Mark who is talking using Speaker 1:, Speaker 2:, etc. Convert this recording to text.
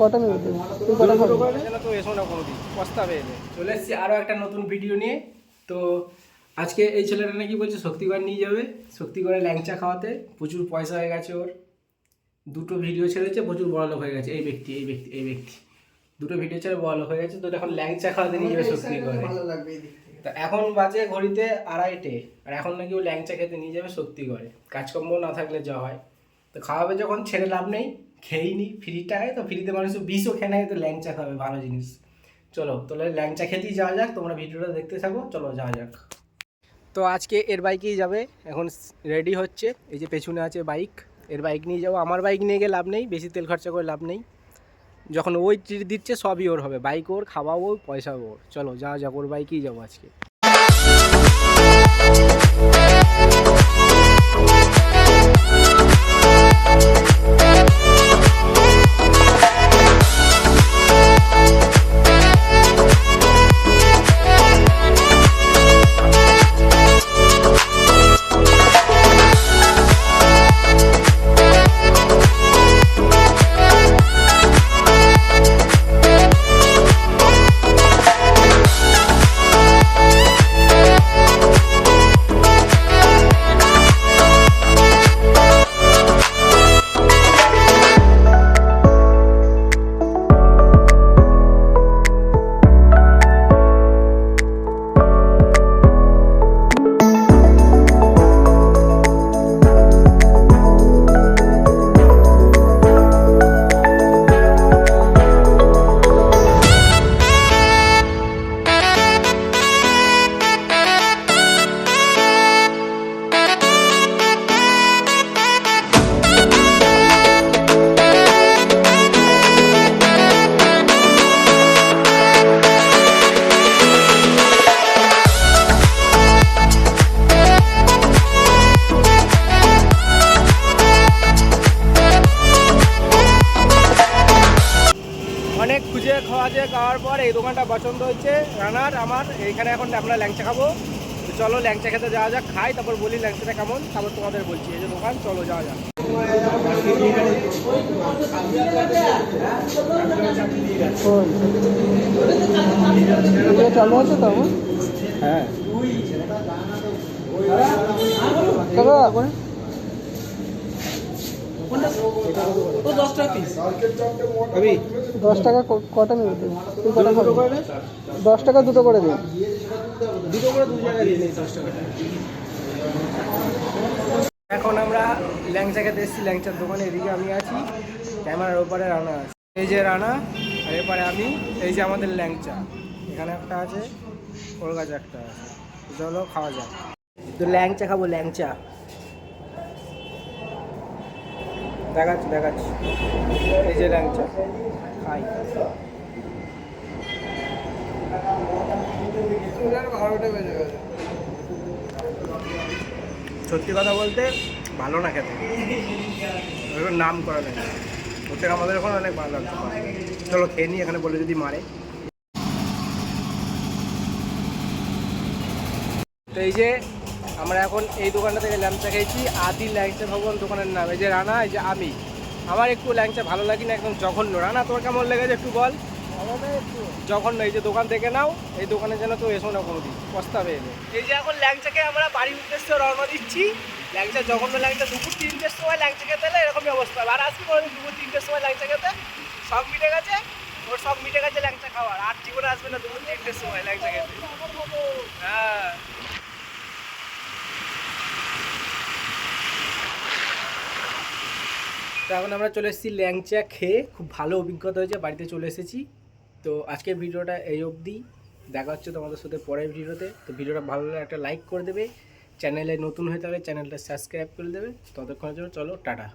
Speaker 1: কটা মিনিট? তুই কটা খাবি
Speaker 2: তো এসো না কোনোদিন পস্তাবে চলে এসেছি আরও একটা নতুন ভিডিও নিয়ে। তো আজকে এই ছেলেটা নাকি বলছে শক্তিগড় নিয়ে যাবে। শক্তিগড়ে ল্যাংচা খাওয়াতে। প্রচুর পয়সা হয়ে গেছে ওর। দুটো ভিডিও ছেড়েছে প্রচুর বড় লোক হয়ে গেছে। এই ব্যক্তি এই ব্যক্তি এই ব্যক্তি। দুটো ভিডিও ছেড়ে বড় লোক হয়ে গেছে। তো এখন ল্যাংচা খাওয়াতে নিয়ে যাবে শক্তিগড়ে। তা এখন বাজে ঘড়িতে আড়াইটে। আর এখন নাকি ও ল্যাংচা খেতে নিয়ে যাবে শক্তিগড়ে। কাজকর্ম না থাকলে যা হয়। তো খাওয়াবে যখন, ছেড়ে লাভ নেই, খেয়েই নি ফ্রি টাকায় তো ফ্রিতে মানুষ বিষও খেয়ে নেয়, তো ল্যাংচা খাবে, ভালো জিনিস। চলো, তাহলে ল্যাংচা খেতেই যাওয়া যাক, তোমরা ভিডিওটা দেখতে থাকো, চলো যাওয়া যাক। তো আজকে এর বাইকেই যাবে, এখন রেডি হচ্ছে, এই যে পেছনে আছে বাইক, এর বাইক নিয়ে যাব। আমার বাইক নিয়ে গিয়ে লাভ নেই, বেশি তেল খরচা করে লাভ নেই। যখন ওই দিচ্ছে, সবই ওর হবে, বাইক ওর খাওয়া ওর পয়সা ওর। চলো, যা যাক, ওর বাইকেই যাব আজকে। অনেক খুঁজে খাওয়া যে খাওয়ার পর এই দোকানটা পছন্দ হচ্ছে রানার আমার এইখানে এখন আমরা ল্যাংচা খাব। চলো ল্যাংচা খেতে যাওয়া যাক খাই তারপর বলি ল্যাংচাটা কেমন। তারপর তোমাদের বলছি এই যে দোকান চলো যাওয়া যাক।
Speaker 1: চালু আছে তো
Speaker 2: কবি
Speaker 1: দশ টাকা ক- কটা মিনিট তুই কটা খাবি? দশ টাকা দুটো করে দিন
Speaker 2: দুটো করে দু জায়গায় দিয়ে নেই দশ টাকা এখন আমরা ল্যাংচা খেতে এসেছি ল্যাংচার দোকানে। এদিকে আমি আছি ক্যামেরার ওপারে রানা আছে। এই যে রানা আর এপারে আমি এই যে আমাদের ল্যাংচা। এখানে একটা আছে ওর কাছে একটা আছে। চলো খাওয়া যাক। তো ল্যাংচা খাব ল্যাংচা। দেখাচ্ছি দেখাচ্ছি। এই যে ল্যাংচা খাই। সত্যি কথা বলতে ভালো না খেতে। নাম করা নেই থেকে আমাদের এখন অনেক ভালো লাগছে চলো খেয়ে নিই এখানে বলে যদি মারে। তো এই যে আমরা এখন এই দোকানটা থেকে ল্যাংচা খেয়েছি। আদি ল্যাংচা ভবন দোকানের নাম। এই যে রানা, এই যে আমি। আমার একটু ল্যাংচা ভালো লাগে না, একদম জঘন্য। রানা, তোর কেমন লেগেছে একটু বল। জঘন্য, এই যে দোকান থেকে নাও। এই দোকানে যেন তো এসো না কোনোদিন। পস্তাবে এলে এই যে এখন ল্যাংচাকে আমরা বাড়ির উদ্দেশ্যে রওনা দিচ্ছি। ল্যাংচা জঘন্য ল্যাংচা, দুপুর তিনটের সময় ল্যাংচা খেতে এলে এরকমই অবস্থা। আর আজকে কোনোদিন দুপুর তিনটের সময় ল্যাংচা খেতে। সব মিটে গেছে। ওর সব মিটে গেছে ল্যাংচা খাওয়ার। আর জীবনে আসবে না দুপুর তিনটের সময় ল্যাংচা খেতে হ্যাঁ তো এখন আমরা চলে এসেছি ল্যাংচা খেয়ে। খুব ভালো অভিজ্ঞতা হয়েছে, বাড়িতে চলে এসেছি। তো আজকের ভিডিওটা এই অবধি। দেখা হচ্ছে তোমাদের সাথে পরের ভিডিওতে। তো ভিডিওটা ভালো লাগলে একটা লাইক করে দেবে। চ্যানেলে নতুন হয়ে থাকলে চ্যানেলটা সাবস্ক্রাইব করে দেবে। ততক্ষণের জন্য চলো, টাটা।